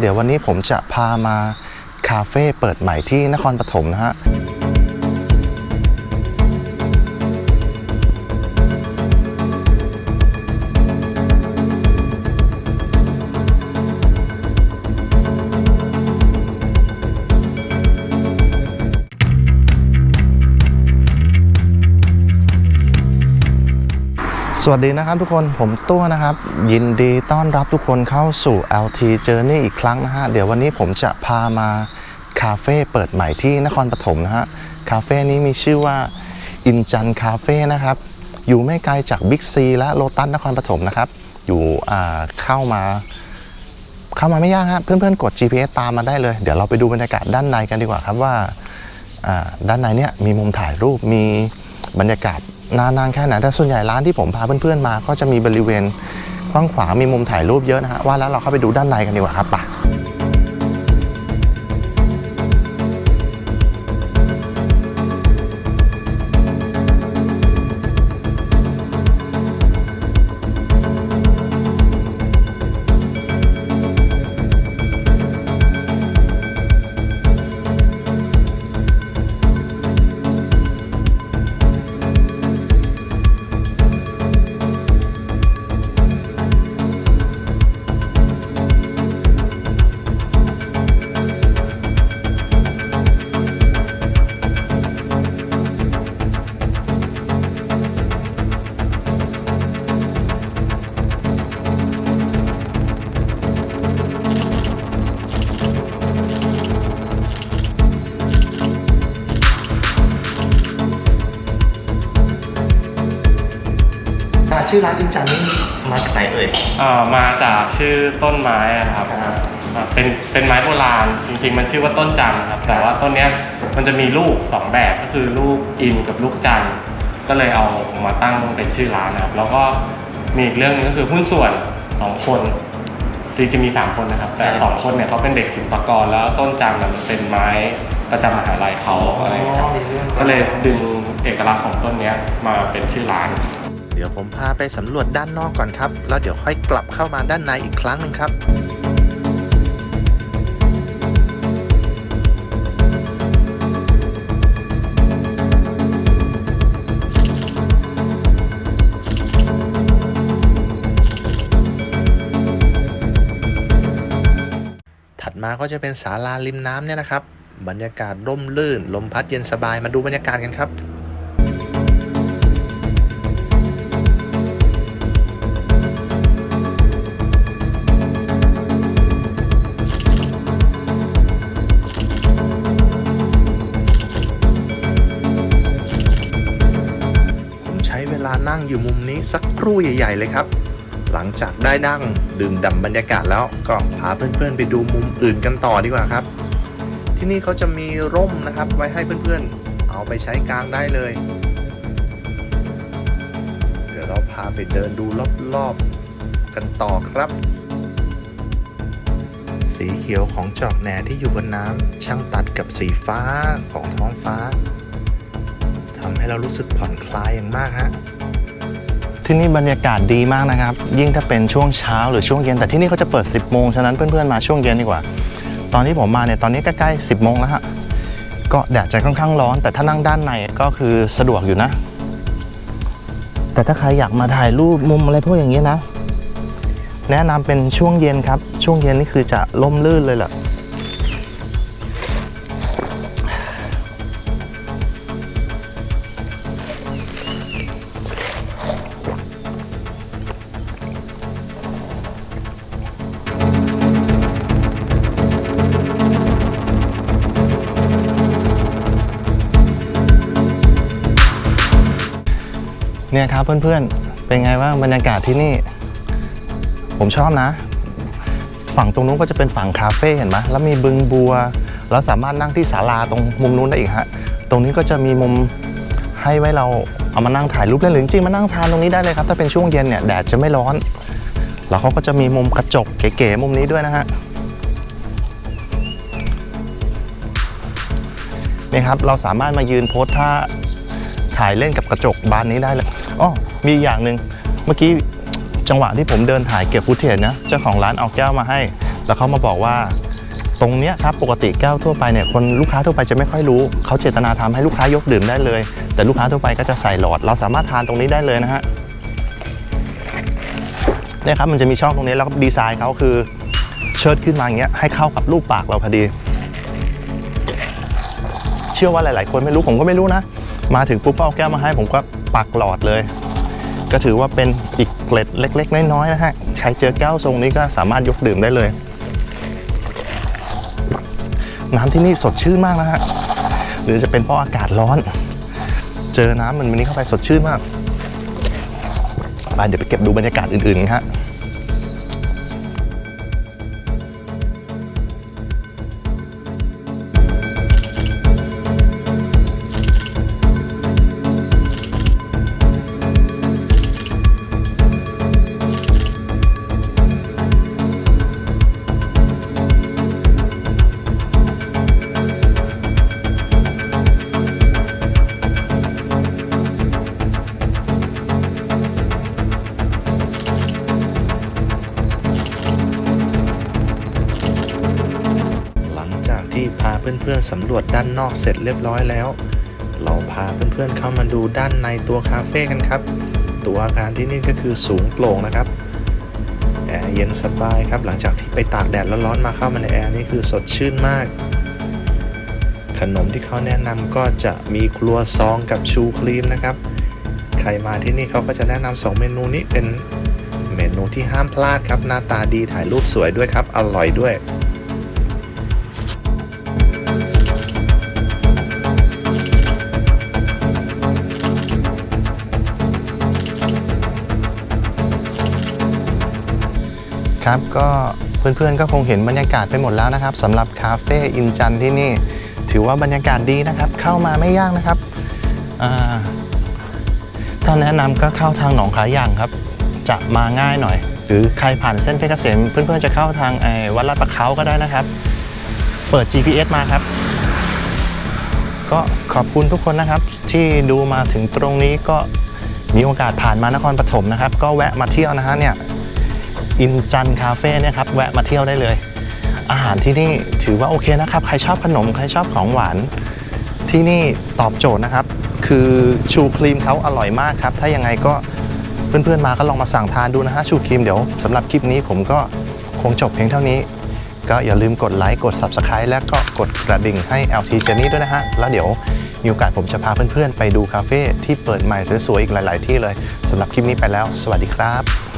เดี๋ยววันนี้ผมจะพามาคาเฟ่เปิดใหม่ที่นครปฐมนะฮะ สวัสดีนะครับทุกคนผมตัวนะครับ ยินดีต้อนรับทุกคนเข้าสู่ LT Journey อีกครั้งนะฮะ เดี๋ยววันนี้ผมจะพามาคาเฟ่เปิดใหม่ที่นครปฐมนะฮะ คาเฟ่นี้มีชื่อว่าอินจันคาเฟ่นะครับ อยู่ไม่ไกลจากบิ๊กซีและโลตัสนครปฐมนะครับ อยู่เข้ามา เข้ามาไม่ยากฮะเพื่อนๆ กด GPS ตามมาได้เลย เดี๋ยวเราไปดูบรรยากาศด้านในกันดีกว่าครับว่าอ่าด้านในเนี่ยมีมุมถ่ายรูปมีบรรยากาศ นานๆแค่ไหนแต่ส่วนใหญ่ร้านที่ผมพาเพื่อนๆมา ก็จะมีบริเวณกว้างขวางมีมุมถ่ายรูปเยอะนะฮะว่าแล้วเราเข้าไปดูด้านในกันดีกว่าครับป่ะ ชื่อร้านอินจันนี่มาจากไหนเอ่ยเอ่อมาจากชื่อต้นไม้อะครับครับ อ่าเป็นเป็นไม้โบราณจริง ๆ มันชื่อว่าต้นจันทร์ครับ แต่ว่าต้นเนี้ยมันจะมีลูกสองแบบก็คือลูกอินกับลูกจันทร์ก็เลยเอามาตั้งเป็นชื่อร้านนะครับ แล้วก็มีอีกเรื่องหนึงก็คือหุ้นส่วนสองคน จริงๆมีสามคนนะครับ แต่สองคนเนี่ยเขาเป็นเด็กศิลปากรแล้วต้นจันทร์น่ะมันเป็นไม้ประจำมหาลัยเขาอะไรอย่างเงี้ยครับ มีเรื่องก็เลยดึงเอกลักษณ์ของต้นเนี้ยมาเป็นชื่อร้านเดี๋ยวผมพาไปสำรวจด้านนอกก่อนครับ แล้วเดี๋ยวค่อยกลับเข้ามาด้านในอีกครั้งหนึ่งครับถัดมาก็จะเป็นศาลาริมน้ำเนี่ยนะครับ บรรยากาศร่มรื่น ลมพัดเย็นสบายมาดูบรรยากาศกันครับ นั่งอยู่มุมนี้สักครู่ใหญ่ ๆ เลยครับ หลังจากได้นั่งดื่มด่ำบรรยากาศแล้วก็พาเพื่อนๆ ไปดูมุมอื่นกันต่อดีกว่าครับ ที่นี่เขาจะมีร่มนะครับไว้ให้เพื่อนๆ เอาไปใช้กลางได้เลย เดี๋ยวเราพาไปเดินดูรอบๆกันต่อครับสีเขียวของจอกแหน่ที่อยู่บนน้ำช่างตัดกับสีฟ้าของท้องฟ้าทำให้เรารู้สึกผ่อนคลายอย่างมากฮะ ที่นี่บรรยากาศดีมากนะครับ ยิ่งถ้าเป็นช่วงเช้าหรือช่วงเย็นแต่ที่นี่เขาจะเปิด 10โมงฉะนั้นเพื่อนๆมาช่วงเย็นดีกว่า ตอนที่ผมมาเนี่ยตอนนี้ใกล้ๆ10โมงแล้วฮะก็แดดจะค่อนข้างร้อน แต่ถ้านั่งด้านในก็คือสะดวกอยู่นะ แต่ถ้าใครอยากมาถ่ายรูปมุมอะไรพวกอย่างนี้นะ แนะนำเป็นช่วงเย็นครับ ช่วงเย็นนี่คือจะล่มลื่นเลยแหละ เนี่ยครับเพื่อนๆ เป็นไงบ้างบรรยากาศที่นี่ ผมชอบนะ ฝั่งตรงนู้นก็จะเป็นฝั่งคาเฟ่เห็นไหมแล้วมีบึงบัว แล้วสามารถนั่งที่ศาลาตรงมุมนู้นได้อีกฮะ ตรงนี้ก็จะมีมุมให้ไว้เราเอามานั่งถ่ายรูปเล่นหรือจริงมานั่งทานตรงนี้ได้เลยครับ ถ้าเป็นช่วงเย็นเนี่ยแดดจะไม่ร้อน แล้วเขาก็จะมีมุมกระจกเก๋ๆมุมนี้ด้วยนะฮะนี่ครับเราสามารถมายืนโพสท่า ถ่ายเล่นกับกระจกบานนี้ได้เลยอ๋อมีอย่างหนึ่งเมื่อกี้จังหวะที่ผมเดินถ่ายเก็บฟุตเทจนะเจ้าของร้านเอาแก้วมาให้ แล้วเขามาบอกว่า ตรงเนี้ยครับปกติแก้วทั่วไปเนี่ยคนลูกค้าทั่วไปจะไม่ค่อยรู้เขาเจตนาทำให้ลูกค้ายกดื่มได้เลย แต่ลูกค้าทั่วไปก็จะใส่หลอด เราสามารถทานตรงนี้ได้เลยนะฮะเนี่ยครับมันจะมีช่องตรงนี้แล้วก็ดีไซน์เขาคือเชิดขึ้นมาอย่างเงี้ยให้เข้ากับรูปปากเราพอดี เชื่อว่าหลาย ๆ คนไม่รู้ผมก็ไม่รู้นะ มาถึงปุ๊บก็เอาแก้วมาให้ผมก็ปักหลอดเลย ก็ถือว่าเป็นอีกเกล็ดเล็ก ๆ น้อยๆนะฮะใครเจอแก้วทรงนี้ก็สามารถยกดื่มได้เลย น้ำที่นี่สดชื่นมากนะฮะหรือจะเป็นเพราะอากาศร้อน เจอน้ำมันวันนี้เข้าไปสดชื่นมากไปเดี๋ยวไปเก็บดูบรรยากาศอื่นๆกันฮะ เพื่อนๆสำรวจด้านนอกเสร็จเรียบร้อยแล้ว เราพาเพื่อนๆเข้ามาดูด้านในตัวคาเฟ่กันครับ ตัวอาคารที่นี่ก็คือสูงโปร่งนะครับแอร์เย็นสบายครับ หลังจากที่ไปตากแดดร้อนๆมาเข้ามาในแอร์นี่คือสดชื่นมาก ขนมที่เขาแนะนำก็จะมีครัวซองกับชูครีมนะครับ ใครมาที่นี่เขาก็จะแนะนำสองเมนูนี้เป็นเมนูที่ห้ามพลาดครับ หน้าตาดีถ่ายรูปสวยด้วยครับ อร่อยด้วย ครับก็เพื่อนๆก็คงเห็นบรรยากาศไปหมดแล้วนะครับสำหรับคาเฟ่อินจันที่นี่ ถือว่าบรรยากาศดีนะครับ เข้ามาไม่ยากนะครับถ้าแนะนำก็เข้าทางหนองขาย่างครับ จะมาง่ายหน่อย หรือใครผ่านเส้นเพชรเกษมเพื่อนๆจะเข้าทางวัดลาดประเขาก็ได้นะครับ เปิด GPS มาครับ ก็ขอบคุณทุกคนนะครับ ที่ดูมาถึงตรงนี้ก็มีโอกาสผ่านมานครปฐมนะครับ ก็แวะมาเที่ยวนะฮะเนี่ย อินจันคาเฟ่เนี่ยครับแวะมาเที่ยวได้เลย อาหารที่นี่ถือว่าโอเคนะครับ ใครชอบขนม ใครชอบของหวาน ที่นี่ตอบโจทย์นะครับ คือชูครีมเขาอร่อยมากครับ ถ้ายังไงก็เพื่อนๆมาก็ลองมาสั่งทานดูนะฮะชูครีมเดี๋ยวสำหรับคลิปนี้ผมก็คงจบเพียงเท่านี้ ก็อย่าลืมกดไลค์กด Subscribe และก็กดกระดิ่งให้ LT Journey ด้วยนะฮะแล้วเดี๋ยวมีโอกาสผมจะพาเพื่อนๆ ไปดูคาเฟ่ที่เปิดใหม่สวยๆอีกหลาย ๆ ที่เลยสำหรับคลิปนี้ไปแล้ว สวัสดีครับ